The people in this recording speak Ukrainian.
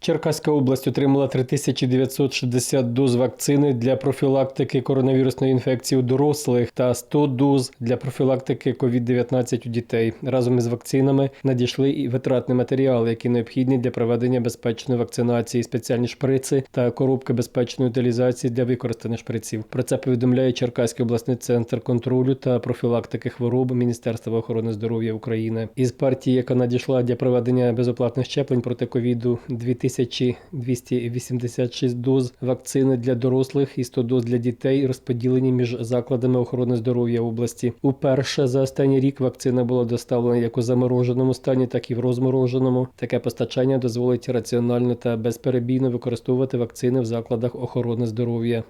Черкаська область отримала 3960 доз вакцини для профілактики коронавірусної інфекції у дорослих та 100 доз для профілактики COVID-19 у дітей. Разом із вакцинами надійшли і витратні матеріали, які необхідні для проведення безпечної вакцинації, спеціальні шприци та коробки безпечної утилізації для використаних шприців. Про це повідомляє Черкаський обласний центр контролю та профілактики хвороб Міністерства охорони здоров'я України. Із партії, яка надійшла для проведення безоплатних щеплень проти ковіду 2286 доз вакцини для дорослих і 100 доз для дітей розподілені між закладами охорони здоров'я області. Уперше за останній рік вакцина була доставлена як у замороженому стані, так і в розмороженому. Таке постачання дозволить раціонально та безперебійно використовувати вакцини в закладах охорони здоров'я.